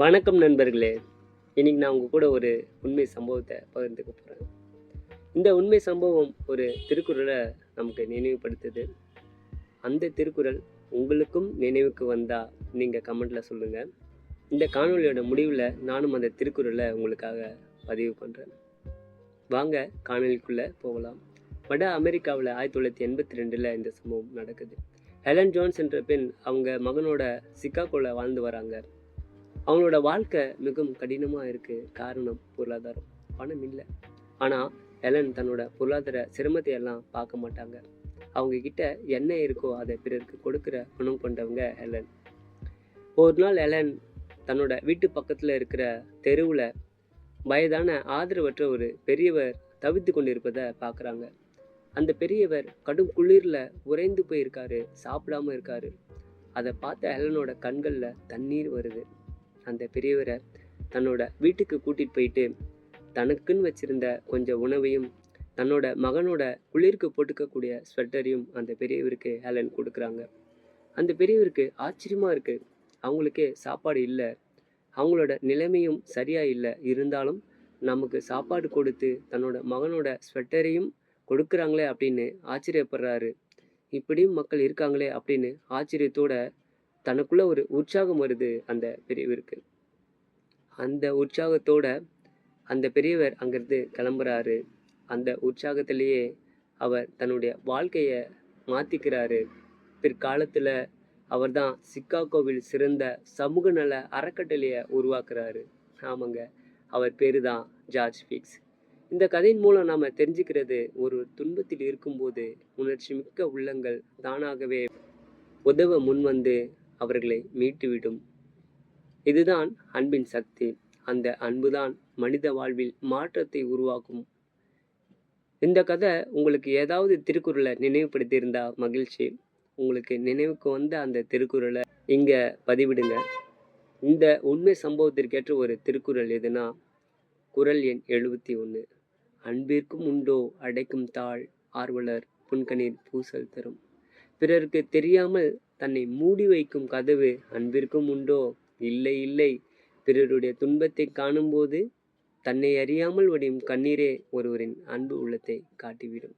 வணக்கம் நண்பர்களே. இன்னைக்கு நான் உங்கள் கூட ஒரு உண்மை சம்பவத்தை பகிர்ந்துக்க போகிறேன் இந்த உண்மை சம்பவம் ஒரு திருக்குறளை நமக்கு நினைவுபடுத்துது. அந்த திருக்குறள் உங்களுக்கும் நினைவுக்கு வந்தால் நீங்கள் கமெண்ட்டில் சொல்லுங்கள் இந்த காணொளியோட முடிவில் நானும் அந்த திருக்குறளை உங்களுக்காக பதிவு பண்ணுறேன் வாங்க காணொளிக்குள்ளே போகலாம். வட அமெரிக்காவில் ஆயிரத்தி தொள்ளாயிரத்தி எண்பத்தி ரெண்டில் இந்த சம்பவம் நடக்குது. ஹெலன் ஜோன்ஸ் என்ற பெண் அவங்க மகனோட சிக்காகோவில் வாழ்ந்து வராங்க. அவங்களோட வாழ்க்கை மிகவும் கடினமாக இருக்குது காரணம் பொருளாதாரம். பணம் இல்லை. ஆனால் எலன் தன்னோட பொருளாதார சிரமத்தை எல்லாம் பார்க்க மாட்டாங்க. அவங்க கிட்ட என்ன இருக்கோ அதை பிறருக்கு கொடுக்குற குணம் கொண்டவங்க ஹெலன் ஒரு நாள் எலன் தன்னோட வீட்டு பக்கத்தில் இருக்கிற தெருவில் வயதான ஆதரவற்ற ஒரு பெரியவர் தவித்து கொண்டிருப்பதை பார்க்குறாங்க. அந்த பெரியவர் கடும் குளிரில் உறைந்து போயிருக்காரு சாப்பிடாம இருக்காரு. அதை பார்த்த ஹெலனோட கண்களில் தண்ணீர் வருது. அந்த பெரியவரை தன்னோட வீட்டுக்கு கூட்டிகிட்டு போயிட்டு தனக்குன்னு வச்சிருந்த கொஞ்சம் உணவையும் தன்னோட மகனோட குளிருக்கு போட்டுக்கக்கூடிய ஸ்வெட்டரையும் அந்த பெரியவருக்கு ஹேலன் கொடுக்குறாங்க. அந்த பெரியவருக்கு ஆச்சரியமாக இருக்குது அவங்களுக்கே சாப்பாடு இல்லை. அவங்களோட நிலைமையும் சரியாக இல்லை. இருந்தாலும் நமக்கு சாப்பாடு கொடுத்து தன்னோட மகனோட ஸ்வெட்டரையும் கொடுக்குறாங்களே அப்படின்னு ஆச்சரியப்படுறாரு. இப்படியும் மக்கள் இருக்காங்களே அப்படின்னு ஆச்சரியத்தோட தனக்குள்ள ஒரு உற்சாகம் வருது அந்த பெரியவருக்கு. அந்த உற்சாகத்தோட அந்த பெரியவர் அங்கிருந்து கிளம்புறாரு. அந்த உற்சாகத்திலேயே அவர் தன்னுடைய வாழ்க்கையை மாற்றிக்கிறாரு பிற்காலத்தில் அவர் தான் சிக்காகோவில் சிறந்த சமூக நல அறக்கட்டளையை உருவாக்குறாரு. ஆமாங்க அவர் பேரு தான் ஜார்ஜ் ஃபிக்ஸ் இந்த கதையின் மூலம் நாம் தெரிஞ்சுக்கிறது ஒரு துன்பத்தில் இருக்கும்போது உணர்ச்சி மிக்க உள்ளங்கள் தானாகவே உதவ முன்வந்து அவர்களை மீட்டுவிடும். இதுதான் அன்பின் சக்தி. அந்த அன்புதான் மனித வாழ்வில் மாற்றத்தை உருவாக்கும். இந்த கதை உங்களுக்கு ஏதாவது திருக்குறளை நினைவுபடுத்தியிருந்தா மகிழ்ச்சி. உங்களுக்கு நினைவுக்கு வந்த அந்த திருக்குறளை இங்கே பதிவிடுங்க. இந்த உண்மை சம்பவத்திற்கேற்ற ஒரு திருக்குறள் எதுனா குறள் எண் எழுபத்தி ஒன்று. அன்பிற்கும் உண்டோ அடைக்கும் தாழ் ஆர்வலர் புன்கணீர் பூசல் தரும். பிறருக்கு தெரியாமல் தன்னை மூடி வைக்கும் கதவு அன்பிற்கும் உண்டோ? இல்லை இல்லை. பிறருடைய துன்பத்தை காணும்போது தன்னை அறியாமல் வடியும் கண்ணீரே ஒருவரின் அன்பு உள்ளத்தை காட்டிவிடும்.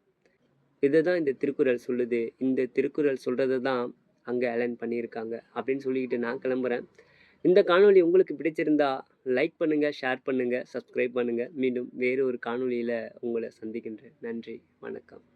இதை தான் இந்த திருக்குறள் சொல்லுது. இந்த திருக்குறள் சொல்கிறத தான் அங்கே அலைன் பண்ணியிருக்காங்க அப்படின்னு சொல்லிக்கிட்டு நான் கிளம்புறேன். இந்த காணொளி உங்களுக்கு பிடிச்சிருந்தா லைக் பண்ணுங்கள் ஷேர் பண்ணுங்கள் சப்ஸ்கிரைப் பண்ணுங்கள் மீண்டும் வேறு ஒரு காணொளியில் உங்களை சந்திக்கின்றேன். நன்றி வணக்கம்.